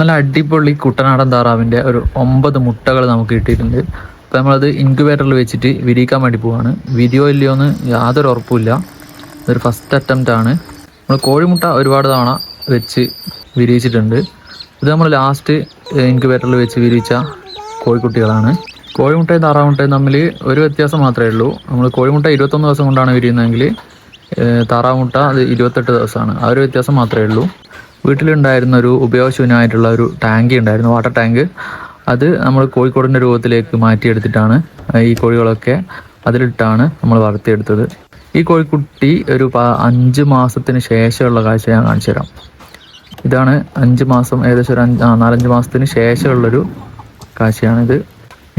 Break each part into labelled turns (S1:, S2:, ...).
S1: നല്ല അടിപൊളി കുട്ടനാടൻ താറാവിന്റെ ഒരു ഒമ്പത് മുട്ടകൾ നമുക്ക് കിട്ടിയിട്ടുണ്ട്. അപ്പോൾ നമ്മളത് ഇൻക്യുബേറ്ററിൽ വെച്ചിട്ട് വിരിയിക്കാൻ വേണ്ടി പോവാണ്. വിരിയോ ഇല്ലയോ എന്ന് യാതൊരു ഉറപ്പുമില്ല. ഇതൊരു ഫസ്റ്റ് അറ്റംപ്റ്റ് ആണ്. നമ്മൾ കോഴിമുട്ട ഒരുപാട് തവണ വെച്ച് വിരിയിച്ചിട്ടുണ്ട്. ഇത് നമ്മൾ ലാസ്റ്റ് ഇൻക്യുബേറ്ററിൽ വെച്ച് വിരിയിച്ച കോഴിക്കുട്ടികളാണ്. കോഴിമുട്ടയും താറാമുട്ടയും തമ്മിൽ ഒരു വ്യത്യാസം മാത്രമേ ഉള്ളൂ. നമ്മൾ കോഴിമുട്ട ഇരുപത്തൊന്ന് ദിവസം കൊണ്ടാണ് വിരിയുന്നതെങ്കിൽ താറാമുട്ട അത് ഇരുപത്തെട്ട് ദിവസമാണ്. ആ ഒരു വ്യത്യാസം മാത്രമേ ഉള്ളൂ. വീട്ടിലുണ്ടായിരുന്ന ഒരു ഉപയോഗശൂന്യമായിട്ടുള്ള ഒരു ടാങ്കി ഉണ്ടായിരുന്നു വാട്ടർ ടാങ്ക് അത് നമ്മൾ കോഴിക്കോടിന്റെ രൂപത്തിലേക്ക് മാറ്റിയെടുത്തിട്ടാണ് ഈ കോഴികളൊക്കെ അതിലിട്ടാണ് നമ്മൾ വളർത്തിയെടുത്തത്. ഈ കോഴിക്കുട്ടി ഒരു അഞ്ച് മാസത്തിന് ശേഷമുള്ള കാഴ്ച ഞാൻ കാണിച്ചു തരാം. ഇതാണ് അഞ്ച് മാസം ഏകദേശം ഒരു അഞ്ച് നാലഞ്ച് മാസത്തിന് ശേഷമുള്ളൊരു കാഴ്ചയാണിത്.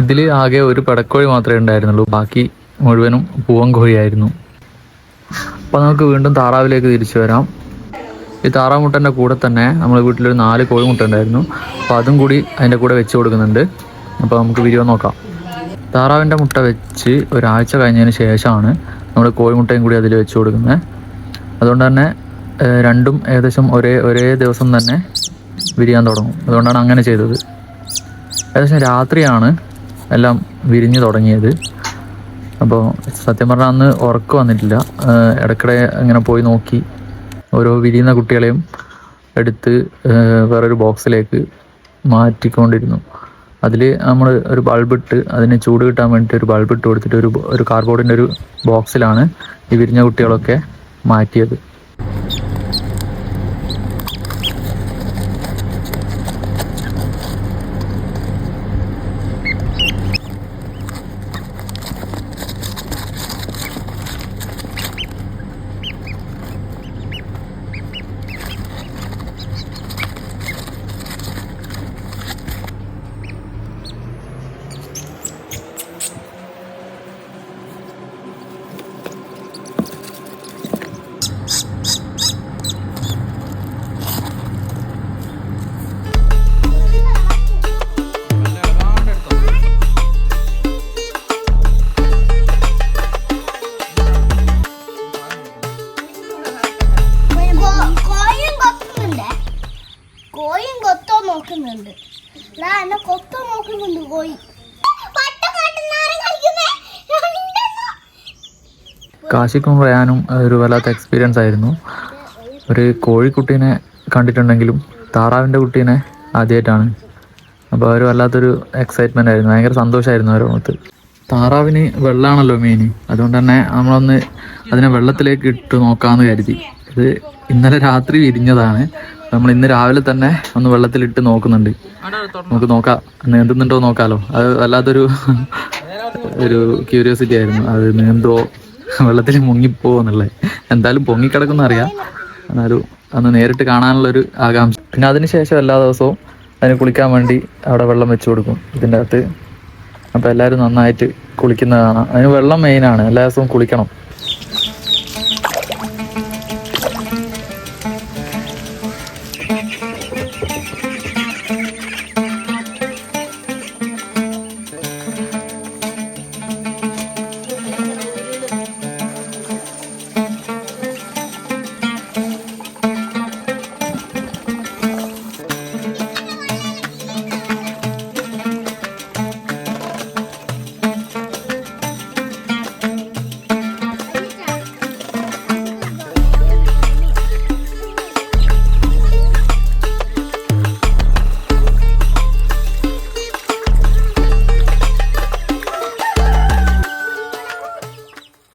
S1: ഇതിൽ ആകെ ഒരു പടക്കോഴി മാത്രമേ ഉണ്ടായിരുന്നുള്ളൂ ബാക്കി മുഴുവനും പൂവൻ കോഴിയായിരുന്നു അപ്പോൾ നമുക്ക് വീണ്ടും താറാവിലേക്ക് തിരിച്ചു വരാം. ഈ താറാമുട്ടന്റെ കൂടെ തന്നെ നമ്മുടെ വീട്ടിലൊരു നാല് കോഴിമുട്ട ഉണ്ടായിരുന്നു അപ്പോൾ അതും കൂടി അതിന്റെ കൂടെ വെച്ച് കൊടുക്കുന്നുണ്ട്. അപ്പോൾ നമുക്ക് വീഡിയോ നോക്കാം. താറാവിന്റെ മുട്ട വെച്ച് ഒരാഴ്ച കഴിഞ്ഞതിന് ശേഷമാണ് നമ്മൾ കോഴിമുട്ടയും കൂടി അതിൽ വെച്ച് കൊടുക്കുന്നത്. അതുകൊണ്ട് തന്നെ രണ്ടും ഏകദേശം ഒരേ ഒരേ ദിവസം തന്നെ വിരിയാൻ തുടങ്ങും. അതുകൊണ്ടാണ് അങ്ങനെ ചെയ്തത്. ഏകദേശം രാത്രിയാണ് എല്ലാം വിരിഞ്ഞ് തുടങ്ങിയത്. അപ്പോൾ സത്യം പറഞ്ഞാൽ അന്ന് ഉറക്കം വന്നിട്ടില്ല. ഇടയ്ക്കിടെ ഇങ്ങനെ പോയി നോക്കി. ഓരോ വിരിയുന്ന കുട്ടികളെയും എടുത്ത് വേറൊരു ബോക്സിലേക്ക് മാറ്റിക്കൊണ്ടിരുന്നു. അതിൽ നമ്മൾ ഒരു ബൾബിട്ട് അതിന് ചൂട് കിട്ടാൻ വേണ്ടിയിട്ട് ഒരു ബൾബിട്ട് കൊടുത്തിട്ട് ഒരു ഒരു കാർഡ്ബോർഡിന്റെ ഒരു ബോക്സിലാണ് ഈ വിരിഞ്ഞ കുട്ടികളൊക്കെ മാറ്റിയത്.
S2: നോക്കുന്നുണ്ട് ദാ എന്നെ കൊത്ത കളിക്കുന്നേ? ഉണ്ടെന്നോ?
S1: കാശിക്കും റയാനും ഒരു വല്ലാത്ത എക്സ്പീരിയൻസ് ആയിരുന്നു. ഒരു കോഴിക്കുട്ടീനെ കണ്ടിട്ടുണ്ടെങ്കിലും താറാവിന്റെ കുട്ടീനെ ആദ്യമായിട്ടാണ് അപ്പോൾ അവർ വല്ലാത്തൊരു എക്സൈറ്റ്മെന്റ് ആയിരുന്നു. ഭയങ്കര സന്തോഷമായിരുന്നു അവരുടെ മുഖത്ത് താറാവിന് വെള്ളമാണല്ലോ മെയിൻ അതുകൊണ്ട് തന്നെ നമ്മളൊന്ന് അതിനെ വെള്ളത്തിലേക്ക് ഇട്ട് നോക്കാമെന്ന് കരുതി. ഇത് ഇന്നലെ രാത്രി വിരിഞ്ഞതാണ്. നമ്മൾ ഇന്ന് രാവിലെ തന്നെ ഒന്ന് വെള്ളത്തിലിട്ട് നോക്കുന്നുണ്ട്. നമുക്ക് നോക്കാം. നീന്തുന്നുണ്ടോ നോക്കാലോ. അത് വല്ലാത്തൊരു ഒരു ക്യൂരിയോസിറ്റി ആയിരുന്നു. അത് നീന്തോ? വെള്ളത്തിൽ മുങ്ങിപ്പോവോ എന്നുള്ളത്. എന്തായാലും പൊങ്ങിക്കിടക്കുന്ന അറിയാം. എന്നാലും അന്ന് നേരിട്ട് കാണാനുള്ളൊരു ആകാംക്ഷ. പിന്നെ അതിനുശേഷം എല്ലാ ദിവസവും അതിന് കുളിക്കാൻ വേണ്ടി അവിടെ വെള്ളം വെച്ചു കൊടുക്കും. ഇതിന്റെ അകത്ത്. അപ്പോൾ എല്ലാവരും നന്നായിട്ട് കുളിക്കുന്നതാണ്. കാണാം അതിന് വെള്ളം മെയിനാണ് എല്ലാ ദിവസവും കുളിക്കണം.